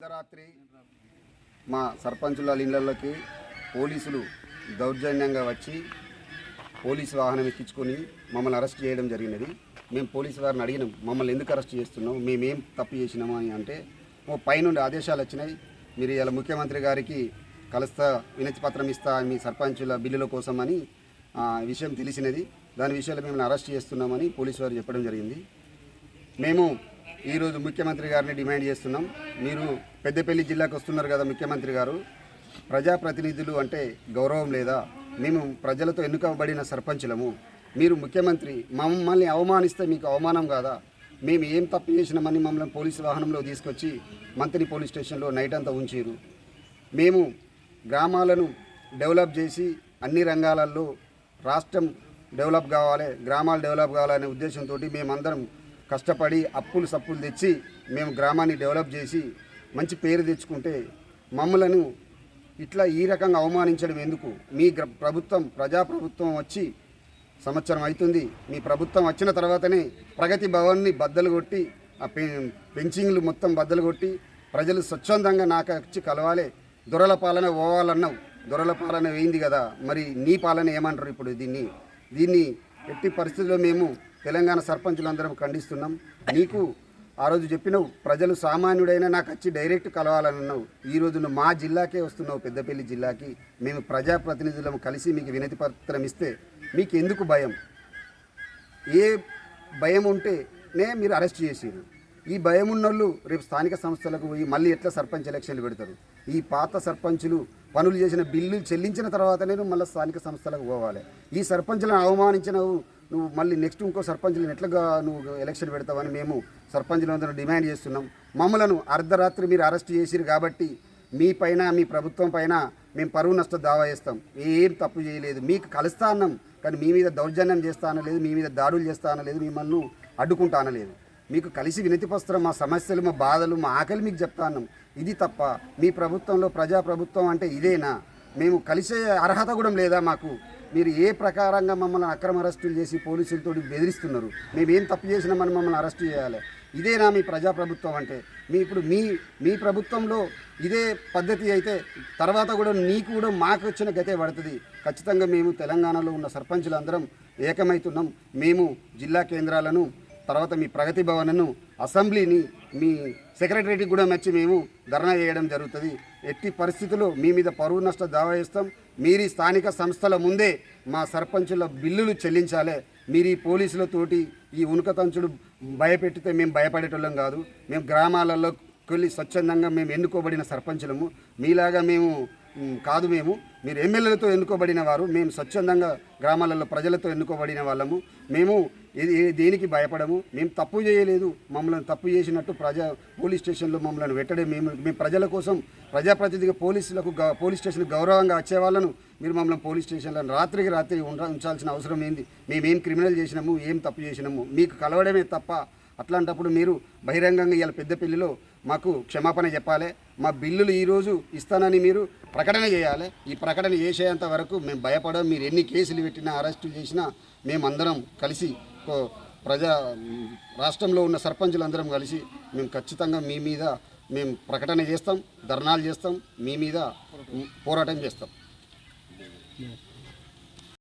అర్ధరాత్రి మా సర్పంచుల ఇళ్ళలోకి పోలీసులు దౌర్జన్యంగా వచ్చి పోలీసు వాహనం ఎక్కించుకొని మమ్మల్ని అరెస్ట్ చేయడం జరిగినది. మేము పోలీసు వారిని అడిగినాం మమ్మల్ని ఎందుకు అరెస్ట్ చేస్తున్నాం మేమేం తప్పు చేసినాము? అని అంటే ఓ పైనుండి ఆదేశాలు వచ్చినాయి. మీరు ఇలా ముఖ్యమంత్రి గారికి కలుస్తా వినతి పత్రం ఇస్తా మీ సర్పంచుల బిల్లుల కోసమని అని విషయం తెలిసినది. దాని విషయంలో మిమ్మల్ని అరెస్ట్ చేస్తున్నామని పోలీసు వారు చెప్పడం జరిగింది. మేము ఈరోజు ముఖ్యమంత్రి గారిని డిమాండ్ చేస్తున్నాం. మీరు పెద్దపల్లి జిల్లాకు వస్తున్నారు కదా ముఖ్యమంత్రి గారు. ప్రజాప్రతినిధులు అంటే గౌరవం లేదా? మేము ప్రజలతో ఎన్నుకబడిన సర్పంచులము. మీరు ముఖ్యమంత్రి మమ్మల్ని అవమానిస్తే మీకు అవమానం కాదా? మేము ఏం తప్పు చేసినామని మమ్మల్ని పోలీసు వాహనంలో తీసుకొచ్చి మంత్రి పోలీస్ స్టేషన్లో నైట్ అంతా ఉంచారు మేము గ్రామాలను డెవలప్ చేసి అన్ని రంగాలలో రాష్ట్రం డెవలప్ కావాలి గ్రామాలు డెవలప్ కావాలనే ఉద్దేశంతో మేమందరం కష్టపడి అప్పులు సప్పులు తెచ్చి మేము గ్రామాన్ని డెవలప్ చేసి మంచి పేరు తెచ్చుకుంటే మమ్మలను ఇట్లా ఈ రకంగా అవమానించడం ఎందుకు? మీ ప్రభుత్వం ప్రజాప్రభుత్వం వచ్చి సంవత్సరం అవుతుంది మీ ప్రభుత్వం వచ్చిన తర్వాతనే ప్రగతి భవన్ని బద్దలు కొట్టి ఆ పె పెంచింగ్లు మొత్తం బద్దలు కొట్టి ప్రజలు స్వచ్ఛందంగా నాకు వచ్చి కలవాలి. దొరల పాలన పోవాలన్నావు. దొరల పాలన వేయింది కదా. మరి నీ పాలన ఏమంటారు ఇప్పుడు దీన్ని? దీన్ని ఎట్టి పరిస్థితుల్లో మేము తెలంగాణ సర్పంచులందరం ఖండిస్తున్నాం. నీకు ఆ రోజు చెప్పినవు ప్రజలు సామాన్యుడైనా నాకు వచ్చి డైరెక్ట్ కలవాలని అన్నావు ఈ రోజు నువ్వు మా జిల్లాకే వస్తున్నావు పెద్దపల్లి జిల్లాకి. మేము ప్రజాప్రతినిధులం కలిసి మీకు వినతి పత్రం ఇస్తే మీకు ఎందుకు భయం? ఏ భయం ఉంటేనే మీరు అరెస్ట్ చేసారు ఈ భయం ఉన్నోళ్ళు రేపు స్థానిక సంస్థలకు పోయి మళ్ళీ ఎట్లా సర్పంచ్ ఎలక్షన్లు పెడతారు? ఈ పాత సర్పంచులు పనులు చేసిన బిల్లులు చెల్లించిన తర్వాత నేను మళ్ళీ స్థానిక సంస్థలకు పోవాలి. ఈ సర్పంచులను అవమానించినవు నువ్వు మళ్ళీ నెక్స్ట్ ఇంకో సర్పంచులను ఎట్లాగా నువ్వు ఎలక్షన్ పెడతావని మేము సర్పంచులందరూ డిమాండ్ చేస్తున్నాం. మమ్మలను అర్ధరాత్రి మీరు అరెస్ట్ చేసిరు కాబట్టి మీ పైన మీ ప్రభుత్వం పైన మేము పరువు నష్ట దావా చేస్తాం. ఏం తప్పు చేయలేదు. మీకు కలుస్తా అన్నాం కానీ మీ మీద దౌర్జన్యం చేస్తా అనలేదు మీ మీద దాడులు చేస్తా అనలేదు మిమ్మల్ని అడ్డుకుంటా అనలేదు. మీకు కలిసి వినతి పత్రం మా సమస్యలు మా బాధలు మా ఆకలి మీకు చెప్తా అన్నాం ఇది తప్ప మీ ప్రభుత్వంలో ప్రజా ప్రభుత్వం అంటే ఇదేనా? మేము కలిసే అర్హత కూడా లేదా మాకు? మీరు ఏ ప్రకారంగా మమ్మల్ని అక్రమ అరెస్టులు చేసి పోలీసులతో బెదిరిస్తున్నారు? మేమేం తప్పు తప్పు చేసినామని మమ్మల్ని అరెస్టు చేయాలి. ఇదేనా మీ ప్రజాప్రభుత్వం అంటే? మీ ఇప్పుడు మీ మీ ప్రభుత్వంలో ఇదే పద్ధతి అయితే తర్వాత కూడా నీకు కూడా మాకు వచ్చిన గతే పడుతుంది. ఖచ్చితంగా మేము తెలంగాణలో ఉన్న సర్పంచులందరం ఏకమవుతున్నాం. మేము జిల్లా కేంద్రాలను తర్వాత మీ ప్రగతి భవనను అసెంబ్లీని మీ సెక్రటరీకి కూడా మెచ్చి మేము ధర్నా చేయడం జరుగుతుంది. ఎట్టి పరిస్థితుల్లో మీ మీద పరువు నష్ట దావా చేస్తాం. మీరు స్థానిక సంస్థల ముందే మా సర్పంచుల బిల్లులు చెల్లించాలి. మీరు ఈ పోలీసులతోటి ఈ ఉనకతంచుడు భయపెట్టితే మేము భయపడేటోళ్ళం కాదు. మేము గ్రామాలలో వెళ్ళి స్వచ్ఛందంగా మేము ఎన్నుకోబడిన సర్పంచులము. మీలాగా మేము కాదు మేము. మీరు ఎమ్మెల్యేలతో ఎన్నుకోబడిన వారు మేము స్వచ్ఛందంగా గ్రామాలలో ప్రజలతో ఎన్నుకోబడిన వాళ్ళము. మేము దేనికి భయపడము? మేము తప్పు చేయలేదు. మమ్మల్ని తప్పు చేసినట్టు ప్రజా పోలీస్ స్టేషన్లో మమ్మల్ని పెట్టడే మేము మేము ప్రజల కోసం ప్రజాప్రతినిధిగా పోలీసులకు పోలీస్ స్టేషన్ గౌరవంగా వచ్చే వాళ్ళను మీరు మమ్మల్ని పోలీస్ స్టేషన్లో రాత్రికి రాత్రి ఉండ ఉంచాల్సిన అవసరం ఏంది? మేమేం క్రిమినల్ చేసినాము? ఏం తప్పు చేసినాము? మీకు కలవడమే తప్ప అట్లాంటప్పుడు మీరు బహిరంగంగా ఇవాళ పెద్దపల్లిలో మాకు క్షమాపణ చెప్పాలి. మా బిల్లులు ఈరోజు ఇస్తానని మీరు ప్రకటన చేయాలి. ఈ ప్రకటన చేసేంత వరకు మేము భయపడం మీరు ఎన్ని కేసులు పెట్టినా అరెస్టులు చేసినా మేమందరం కలిసి ప్రజా రాష్ట్రంలో ఉన్న సర్పంచులందరం కలిసి మేము ఖచ్చితంగా మీ మీద మేము ప్రకటన చేస్తాం ధర్నాలు చేస్తాం మీ మీద పోరాటం చేస్తాం.